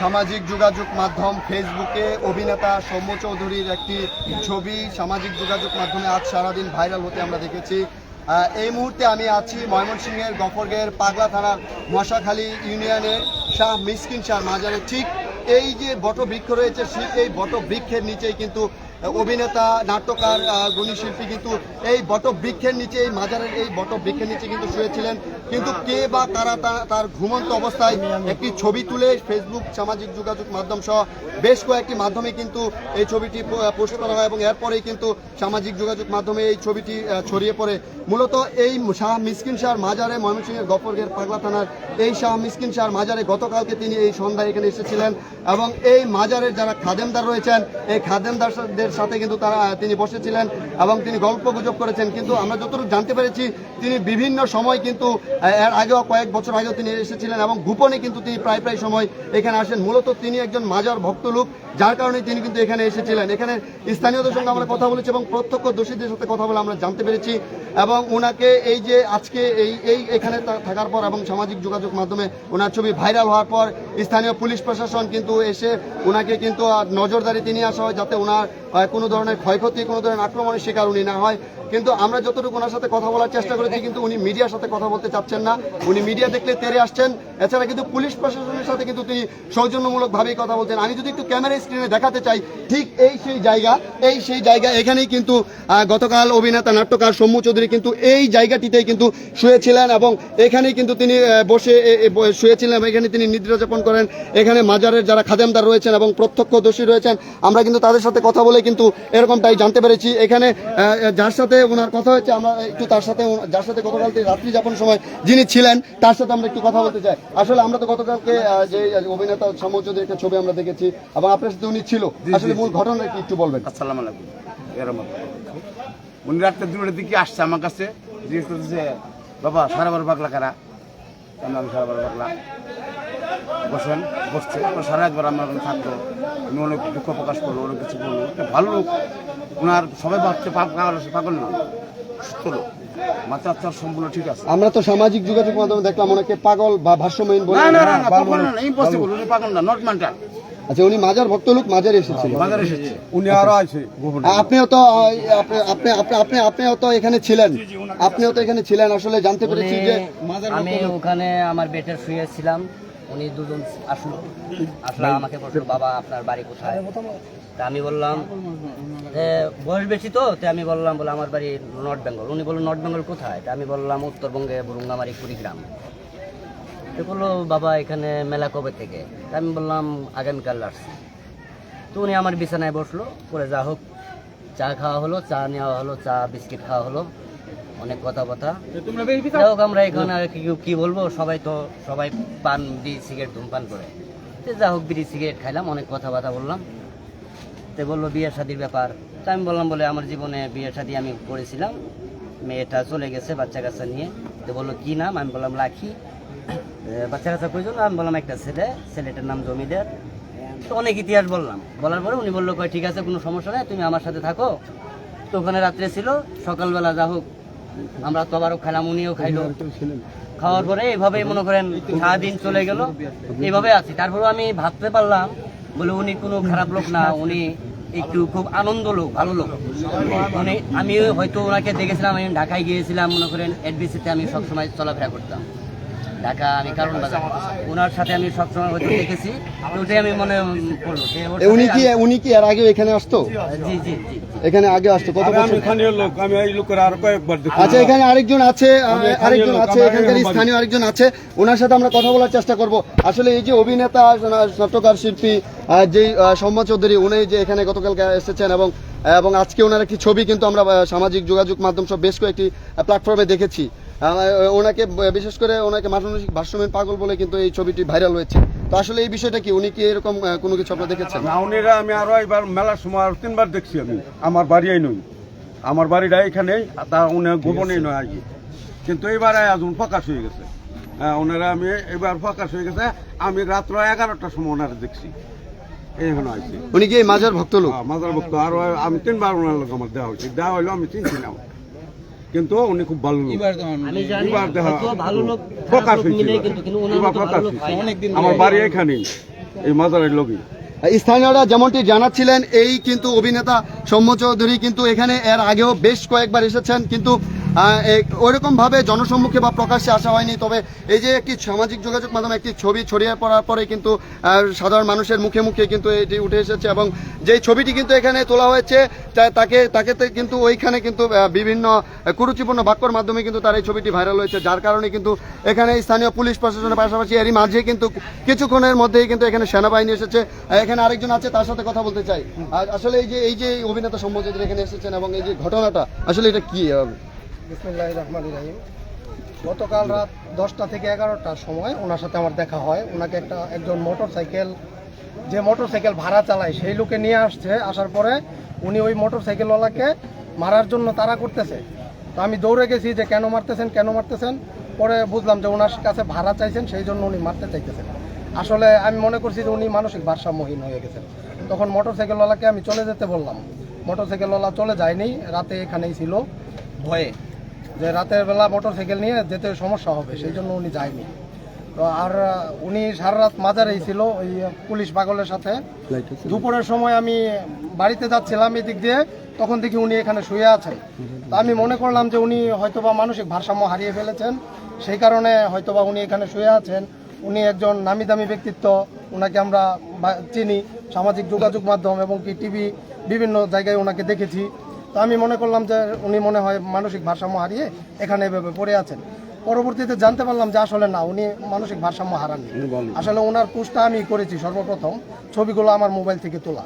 সামাজিক যোগাযোগ মাধ্যম ফেসবুকে অভিনেতা সৌম্য চৌধুরীর একটি ছবি সামাজিক যোগাযোগ মাধ্যমে আজ সারাদিন ভাইরাল হতে আমরা দেখেছি। এই মুহূর্তে আমি আছি ময়মনসিংহের গফরগের পাগলা থানার মশাখালী ইউনিয়নের শাহ মিসকিন শাহ মাজারের ঠিক এই যে বটবৃক্ষ রয়েছে, সেই এই বটবৃক্ষের নিচেই কিন্তু অভিনেতা নাট্যকার আহ, গুণী শিল্পী কিন্তু এই বটবৃক্ষের নিচে এই মাজারের এই বটবৃক্ষের নিচে কিন্তু শুয়েছিলেন। কিন্তু কে বা কারা তার ঘুমন্ত অবস্থায় একটি ছবি তুলে ফেসবুক সামাজিক যোগাযোগ মাধ্যম সহ বেশ কয়েকটি মাধ্যমে কিন্তু এই ছবিটি পোস্ট করা হয় এবং এরপরেই কিন্তু সামাজিক যোগাযোগ মাধ্যমে এই ছবিটি ছড়িয়ে পড়ে। মূলত এই শাহ মিসকিন শাহর মাজারে ময়মনসিংহের গফরগের পাগলা থানার এই শাহ মিসকিন শাহর মাজারে গতকালকে তিনি এই সন্ধ্যায় এখানে এসেছিলেন এবং এই মাজারের যারা খাদেমদার রয়েছেন এই খাদেমদারদের সাথে কিন্তু তারা, তিনি বসেছিলেন এবং তিনি গল্প গুজব করেছেন। কিন্তু আমরা যতটুকু জানতে পেরেছি, তিনি বিভিন্ন সময় কিন্তু এর আগেও কয়েক বছর আগেও তিনি এসেছিলেন এবং গোপনে কিন্তু তিনি প্রায় প্রায় সময় এখানে আসেন। মূলত তিনি একজন মাজার ভক্ত লোক যার কারণে তিনি কিন্তু এখানে এসেছিলেন। এখানে স্থানীয়দের সঙ্গে আমরা কথা বলেছি এবং প্রত্যক্ষ দোষীদের সাথে কথা বলে আমরা জানতে পেরেছি এবং ওনাকে এই যে আজকে এই এই এখানে থাকার পর এবং সামাজিক যোগাযোগ মাধ্যমে ওনার ছবি ভাইরাল হওয়ার পর স্থানীয় পুলিশ প্রশাসন কিন্তু এসে ওনাকে কিন্তু নজরদারি তিনি আসা হয় যাতে ওনার কোনো ধরনের ক্ষয়ক্ষতি, কোনো ধরনের আক্রমণের শিকার উনি না হয়। কিন্তু আমরা যতটুকু ওনার সাথে কথা বলার চেষ্টা করেছি কিন্তু উনি মিডিয়ার সাথে কথা বলতে চাচ্ছেন না। উনি মিডিয়া দেখলে তেরে আসছেন। এছাড়া কিন্তু পুলিশ প্রশাসনের সাথে কিন্তু তিনি সৌজন্যমূলকভাবেই কথা বলছেন। আমি যদি একটু ক্যামেরা স্ক্রিনে দেখাতে চাই, ঠিক এই সেই জায়গা, এই সেই জায়গা, এখানেই কিন্তু গতকাল অভিনেতা, নাট্যকার সৌম্য চৌধুরী কিন্তু এই জায়গাটিতেই কিন্তু শুয়েছিলেন এবং এখানেই কিন্তু তিনি বসে শুয়েছিলেন এবং এখানে তিনি নিদ্রা যাপন করেন। এখানে মাজারের যারা খাদেমদার রয়েছেন এবং প্রত্যক্ষদর্শী রয়েছেন, আমরা কিন্তু তাদের সাথে কথা বলে কিন্তু এরকমটাই জানতে পেরেছি। এখানে যার সাথে ওনার কথা হচ্ছে আমরা একটু তার সাথে, যার সাথে গতকাল রাত্রি যাপন সময় যিনি ছিলেন, তার সাথে আমরা একটু কথা বলতে চাই। আসলে আমরা তো গতকালকে যে অভিনেতা সৌম্য চৌধুরীর একটা ছবি আমরা দেখেছি এবং আপনার সাথে উনি ছিল আসলে মূল ঘটনা কি একটু বলবেন? আসসালামু আলাইকুম। উনি রাত্রে দুটোর দিকে আসছে আমার কাছে জিজ্ঞেস করতেছে বাবা সারা বারো পাগলা কারা? আমি সারা বারো পাগলা। বসেন বসছে। সারা একবার আমার থাকতো উনি অনেক দুঃখ প্রকাশ করল অনেক কিছু একটা ভালো লোক। ওনার সবাই ভাবছে পাপ পাগল না? সুস্থ লোক। মাথা সম্পূর্ণ ঠিক আছে। আমরা তো সামাজিক যোগাযোগ মাধ্যমে দেখলাম ওনাকে পাগল বা ভাষ্যময়ীন বলে না না না না পাগল না ইম্পসিবল উনি পাগল না নট আচ্ছা উনি মাজার ভক্ত লোক মাজার এসেছিল বাজারে এসেছে। উনি আরও আছে। আপনিও তো আপনি আপনি আপনি আপনি আপনিও তো এখানে ছিলেন। আপনিও তো এখানে ছিলেন আসলে জানতে পেরেছি যে আমি ওখানে আমার বেটে শুয়েছিলাম। উনি দুজন আসলো। আসলে আমাকে বলল বাবা আপনার বাড়ি কোথায়? তা আমি বললাম যে বয়স বেশি তো? তা আমি বললাম বলে আমার বাড়ি নর্থ বেঙ্গল। উনি বলল নর্থ বেঙ্গল কোথায়? তা আমি বললাম উত্তরবঙ্গে বুরুঙ্গামারি কুড়িগ্রাম। তো বলল বাবা এখানে মেলা কবে থেকে? আমি বললাম আগামীকাল আসছি। তো উনি আমার বিছানায় বসল পরে যা হোক চা খাওয়া হলো চা নেওয়া হলো চা বিস্কিট খাওয়া হলো অনেক কথা কথা যাই হোক আমরা এখানে আর কি কি বলব সবাই তো সবাই পান বিড়ি সিগারেট ধূমপান করে। তো যা হোক বিড়ি সিগারেট খাইলাম অনেক কথা কথাবার্তা বললাম। তো বলল বিয়ে শাদির ব্যাপার। তা আমি বললাম বলে আমার জীবনে বিয়ে শাদি আমি করেছিলাম। মেয়েটা চলে গেছে বাচ্চা কাচ্চা নিয়ে। তো বলল কি নাম? আমি বললাম রাখি বাচ্চা কাচ্চা প্রয়োজন আমি বললাম, একটা ছেলে, ছেলেটার নাম জমিদার। তো অনেক ইতিহাস বললাম। বলার পরে উনি বলল, কয়, ঠিক আছে, কোনো সমস্যা নেই, তুমি আমার সাথে থাকো। তো ওখানে রাত্রে ছিল, সকালবেলা যা হোক, আমরা তো আবারও খেলাম উনিও খাইলো। খাওয়ার পরে এইভাবেই মনে করেন সারাদিন চলে গেল এইভাবে আছি। তারপরে আমি ভাবতে পারলাম, বলে উনি কোনো খারাপ লোক না, উনি একটু খুব আনন্দ লোক, ভালো লোক। উনি আমি হয়তো ওনাকে দেখেছিলাম, আমি ঢাকায় গিয়েছিলাম, মনে করেন এডবিসিতে আমি সবসময় চলাফেরা করতাম। ঢাকা আমি কারণ বাজার। ওনার সাথে। আমি সবসময় হয়তো দেখেছি। ওটাই আমি মনে এ, উনি কি উনি কি এর আগে এখানে আসতো? জি জি জি এখানে আগে আসতো? কত বছর? স্থানীয় লোক আমি এই লোকের আরও কয়েকবার দেখি আচ্ছা এখানে আরেকজন আছে আরেকজন আছে এখানকার স্থানীয় আরেকজন আছে। ওনার সাথে আমরা কথা বলার চেষ্টা করব। আসলে এই যে অভিনেতা নাট্যকার শিল্পী যে সৌম্য চৌধুরী উনি যে এখানে গতকালকে এসেছেন এবং এবং আজকে ওনার একটি ছবি কিন্তু আমরা সামাজিক যোগাযোগ মাধ্যম সব বেশ কয়েকটি প্ল্যাটফর্মে দেখেছি। ওনাকে বিশেষ করে ওনাকে মানসিক ভাষ্যমেন পাগল বলে কিন্তু এই ছবিটি ভাইরাল হয়েছে। তো আসলে এই বিষয়টা কি? উনি কি এরকম কোনো কিছু আপনারা দেখেছেন? না উনিরা আমি আরও এবার মেলার সময় আরও তিনবার দেখছি আমি। আমার বাড়ি এই নই আমার বাড়িটা এখানে তা উনি গোপনে নয় আর কি। কিন্তু এবারে আজুন প্রকাশ হয়ে গেছে হ্যাঁ ওনারা আমি এবার প্রকাশ হয়ে গেছে আমি রাত্র এগারোটার সময় ওনারা দেখছি। এইখানে আইছি উনি কি মাজার ভক্ত লোক? হ্যাঁ, মাদার ভক্ত। আরও আমি তিনবার ওনার লোক আমার দেওয়া হয়েছে। দেওয়া হইল আমি চিনছিলাম কিন্তু উনি খুব ভালো লোক। এবার দেখা প্রকাশ হয়েছিল। আমার বাড়ি এখানে এই মাজারের লোকই স্থানীয়রা যেমনটি জানাচ্ছিলেন এই কিন্তু অভিনেতা সৌম্য চৌধুরী কিন্তু এখানে এর আগেও বেশ কয়েকবার এসেছেন কিন্তু ওইরকমভাবে জনসম্মুখে বা প্রকাশ্যে আসা হয়নি, তবে এই যে একটি সামাজিক যোগাযোগ মাধ্যমে, একটি ছবি ছড়িয়ে পড়ার পরে কিন্তু সাধারণ মানুষের মুখে মুখে কিন্তু এটি উঠে এসেছে এবং যেই ছবিটি কিন্তু এখানে তোলা হয়েছে তাকে তাকে কিন্তু ওইখানে কিন্তু বিভিন্ন কুরুচিপূর্ণ বাক্যর মাধ্যমে কিন্তু তার এই ছবিটি ভাইরাল হয়েছে, যার কারণে কিন্তু এখানে স্থানীয় পুলিশ প্রশাসনের পাশাপাশি এরই মাঝে কিন্তু কিছুক্ষণের মধ্যেই কিন্তু এখানে সেনাবাহিনী এসেছে এখানে আরেকজন আছে, তার সাথে কথা বলতে চাই। আসলে এই যে এই যে অভিনেতা সম্বোধন এখানে এসেছেন এবং এই যে ঘটনাটা, আসলে এটা কি বিসমিল্লাহ রহমান রাহিম। গতকাল রাত দশটা থেকে এগারোটার সময় ওনার সাথে আমার দেখা হয়। ওনাকে একটা একজন মোটর সাইকেল যে মোটর সাইকেল ভাড়া চালায়, সেই লোকে নিয়ে আসছে। আসার পরে উনি ওই মোটর সাইকেলওয়ালাকে মারার জন্য তাড়া করতেছে। তো আমি দৌড়ে গেছি যে কেন মারতেছেন কেন মারতেছেন? পরে বুঝলাম যে ওনার কাছে ভাড়া চাইছেন, সেই জন্য উনি মারতে চাইতেছেন। আসলে আমি মনে করছি যে উনি মানসিক ভারসাম্যহীন হয়ে গেছেন। তখন মোটর সাইকেলওয়ালাকে আমি চলে যেতে বললাম। মোটর সাইকেলওয়ালা চলে যায়নি, রাতে এখানেই ছিল। ভয়ে যে রাতের বেলা মোটর সাইকেল নিয়ে যেতে সমস্যা হবে সেই জন্য উনি যায়নি। তো আর উনি সারা রাত মাজারেই ছিল ওই পুলিশ পাগলের সাথে। দুপুরের সময় আমি বাড়িতে যাচ্ছিলাম এদিক দিয়ে তখন দেখি উনি এখানে শুয়ে আছেন। তো আমি মনে করলাম যে উনি হয়তোবা মানসিক ভারসাম্য হারিয়ে ফেলেছেন সেই কারণে হয়তোবা উনি এখানে শুয়ে আছেন। উনি একজন নামি দামি ব্যক্তিত্ব ওনাকে আমরা চিনি। সামাজিক যোগাযোগ মাধ্যম এবং কি টিভি বিভিন্ন জায়গায় ওনাকে দেখেছি। তো আমি মনে করলাম যে উনি মনে হয় মানসিক ভারসাম্য হারিয়ে এখানে এভাবে পড়ে আছেন। পরবর্তীতে জানতে পারলাম যে আসলে না উনি মানসিক ভারসাম্য হারাননি আসলে ওনার পোস্টটা আমি করেছি সর্বপ্রথম ছবিগুলো আমার মোবাইল থেকে তোলা।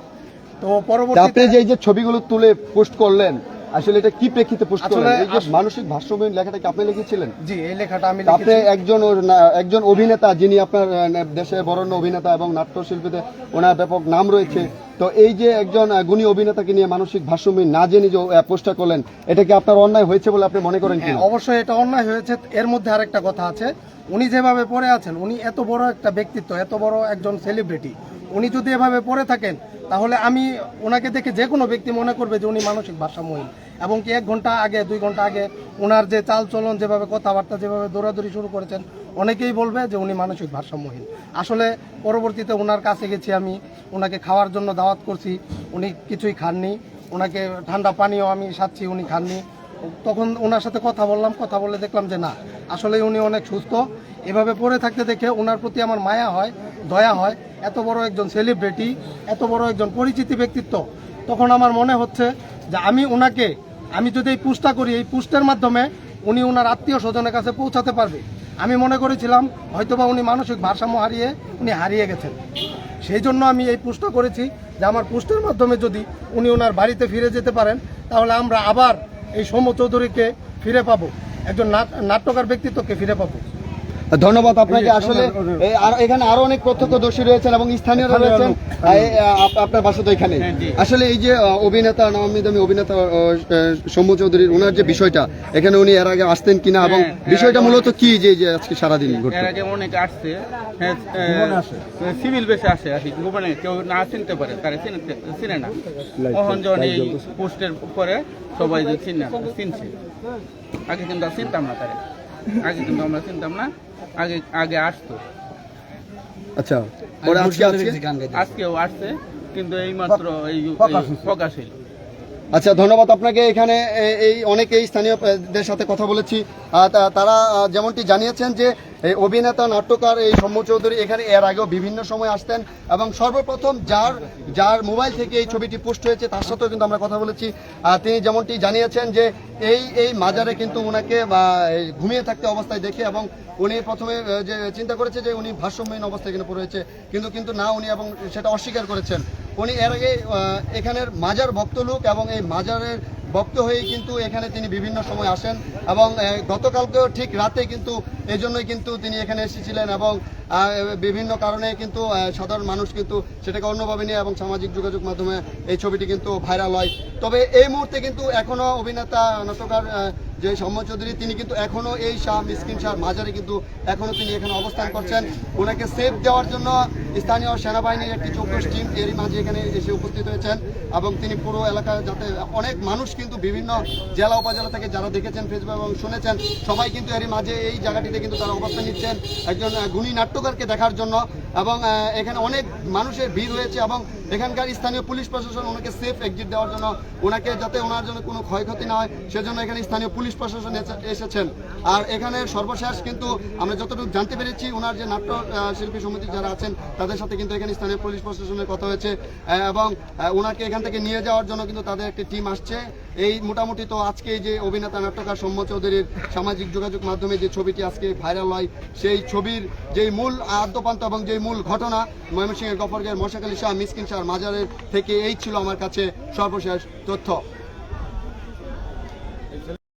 তো পরবর্তী আপনি যে ছবিগুলো তুলে পোস্ট করলেন আসলে এটা কি প্রেক্ষিতে পোস্ট করলেন? আসলে এই যে মানসিক ভারসাম্যহীন লেখাটা কি আপনি লিখেছিলেন? জি এই লেখাটা আমি আপনি একজন একজন অভিনেতা যিনি আপনার দেশের বরণ্য অভিনেতা এবং নাট্যশিল্পীতে ওনার ব্যাপক নাম রয়েছে তো এই যে একজন গুণী অভিনেতাকে নিয়ে মানসিক ভারসাম্যহীন না জেনে যে পোস্টটা করলেন এটা কি আপনার অন্যায় হয়েছে বলে আপনি মনে করেন কি হ্যাঁ, অবশ্যই এটা অন্যায় হয়েছে। এর মধ্যে আরেকটা কথা আছে উনি যেভাবে পড়ে আছেন উনি এত বড় একটা ব্যক্তিত্ব এত বড় একজন সেলিব্রিটি উনি যদি এভাবে পড়ে থাকেন তাহলে আমি ওনাকে দেখে যে কোনো ব্যক্তি মনে করবে যে উনি মানসিক ভারসাম্যহীন। এবং কি এক ঘণ্টা আগে, দুই ঘণ্টা আগে ওনার যে চাল চলন যেভাবে কথাবার্তা, যেভাবে দৌড়াদৌড়ি শুরু করেছেন, অনেকেই বলবে যে উনি মানসিক ভারসাম্যহীন। আসলে পরবর্তীতে ওনার কাছে গেছি আমি, ওনাকে খাওয়ার জন্য দাওয়াত করছি, উনি কিছুই খাননি। ওনাকে ঠান্ডা পানীয় আমি সাচ্ছি উনি খাননি। তখন ওনার সাথে কথা বললাম, কথা বলে দেখলাম যে না, আসলে উনি অনেক সুস্থ। এভাবে পড়ে থাকতে দেখে ওনার প্রতি আমার মায়া হয়, দয়া হয়। এত বড় একজন সেলিব্রিটি এত বড় একজন পরিচিতি ব্যক্তিত্ব। তখন আমার মনে হচ্ছে যে আমি ওনাকে আমি যদি এই পুষ্টা করি, এই পুষ্টের মাধ্যমে উনি ওনার আত্মীয় স্বজনের কাছে পৌঁছাতে পারবে। আমি মনে করেছিলাম, হয়তোবা উনি মানসিক ভারসাম্য হারিয়ে উনি হারিয়ে গেছেন। সেই জন্য আমি এই পুষ্ট করেছি যে আমার পুষ্টের মাধ্যমে যদি উনি ওনার বাড়িতে ফিরে যেতে পারেন, তাহলে আমরা আবার এই সৌম্য চৌধুরীকে ফিরে পাবো। একজন নাট- নাট্যকার ব্যক্তিত্বকে ফিরে পাবো। ধন্যবাদ আপনাকে। আসলে এখানে আরও অনেক প্রত্যক্ষদর্শী রয়েছেন এবং স্থানীয়রা রয়েছেন। আপনার বাসা তো এখানে আসলে এই যে অভিনেতা নামি দামি অভিনেতা সৌম্য চৌধুরীর ওনার যে বিষয়টা এখানে উনি এর আগে আসতেন কিনা এবং বিষয়টা মূলত কি যে যে আজকে সারাদিন এর আগে অনেকে আসছে। হ্যাঁ, সিভিল বেশে আসে আর কি গোপনে কেউ না চিনতে পারে তারা চিনতে চিনে না। কখন যখন এই পোস্টের পরে সবাই যে চিনে চিনছে। আগে কিন্তু চিনতাম না তারা। আগে কিন্তু আমরা চিনতাম না আগে আগে আসতো। আচ্ছা পরে আজকে আজকে আজকেও আসছে কিন্তু এই মাত্র এই এই প্রকাশ হইল। আচ্ছা ধন্যবাদ আপনাকে। এখানে এই অনেকেই স্থানীয়দের সাথে কথা বলেছি। তারা যেমনটি জানিয়েছেন যে এই অভিনেতা, নাট্যকার এই সৌম্য চৌধুরী এখানে এর আগেও বিভিন্ন সময় আসতেন এবং সর্বপ্রথম যার যার মোবাইল থেকে এই ছবিটি পোস্ট হয়েছে তার সাথেও কিন্তু আমরা কথা বলেছি। তিনি যেমনটি জানিয়েছেন যে এই এই মাজারে কিন্তু ওনাকে ঘুমিয়ে থাকতে অবস্থায় দেখে এবং উনি প্রথমে যে চিন্তা করেছে যে উনি ভারসাম্যহীন অবস্থায় এখানে পড়েছে কিন্তু কিন্তু না উনি এবং সেটা অস্বীকার করেছেন। উনি এর আগে এখানের মাজার ভক্ত লোক এবং এই মাজারের ভক্ত হয়ে কিন্তু এখানে তিনি বিভিন্ন সময় আসেন এবং গতকালকেও ঠিক রাতে কিন্তু এই জন্যই কিন্তু তিনি এখানে এসেছিলেন এবং বিভিন্ন কারণে কিন্তু সাধারণ মানুষ কিন্তু সেটাকে অন্যভাবে নিয়ে এবং সামাজিক যোগাযোগ মাধ্যমে এই ছবিটি কিন্তু ভাইরাল হয়। তবে এই মুহূর্তে কিন্তু এখনও অভিনেতা, নাটকার যে সৌম্য চৌধুরী, তিনি কিন্তু এখনও এই শাহ মিসকিন শাহ মাজারে কিন্তু এখনও তিনি এখানে অবস্থান করছেন। ওনাকে সেফ দেওয়ার জন্য স্থানীয় সেনাবাহিনীর একটি চৌকস টিম এরই মাঝে এখানে এসে উপস্থিত হয়েছেন এবং তিনি পুরো এলাকা যাতে অনেক মানুষ কিন্তু বিভিন্ন জেলা উপজেলা থেকে যারা দেখেছেন ফেসবুক এবং শুনেছেন, সবাই কিন্তু এরই মাঝে এই জায়গাটিতে কিন্তু তারা অবস্থান নিচ্ছেন। একজন গুণী নাট্যকারকে দেখার জন্য এবং এখানে অনেক মানুষের ভিড় হয়েছে এবং এখানকার স্থানীয় পুলিশ প্রশাসন ওনাকে সেফ এক্সিট দেওয়ার জন্য, ওনাকে যাতে ওনার জন্য কোনো ক্ষয়ক্ষতি না হয়, সেজন্য এখানে স্থানীয় পুলিশ প্রশাসন এসেছেন। আর এখানে সর্বশেষ কিন্তু আমরা যতটুকু জানতে পেরেছি, ওনার যে নাট্য শিল্পী সমিতি যারা আছেন, তাদের সাথে কিন্তু এখানে স্থানীয় পুলিশ প্রশাসনের কথা হয়েছে। এবং ওনাকে এখান থেকে নিয়ে যাওয়ার জন্য কিন্তু তাদের একটি টিম আসছে। এই মোটামুটি তো আজকে যে অভিনেতা নাট্যকার সৌম্য চৌধুরীর সামাজিক যোগাযোগ মাধ্যমে যে ছবিটি আজকে ভাইরাল হয়, সেই ছবির যেই মূল আদ্যপান্ত এবং যেই মূল ঘটনা ময়মনসিংহের গফরগের মশাকালী শাহ মিসকিন শাহ মাজারের থেকে এই ছিল আমার কাছে সর্বশেষ তথ্য।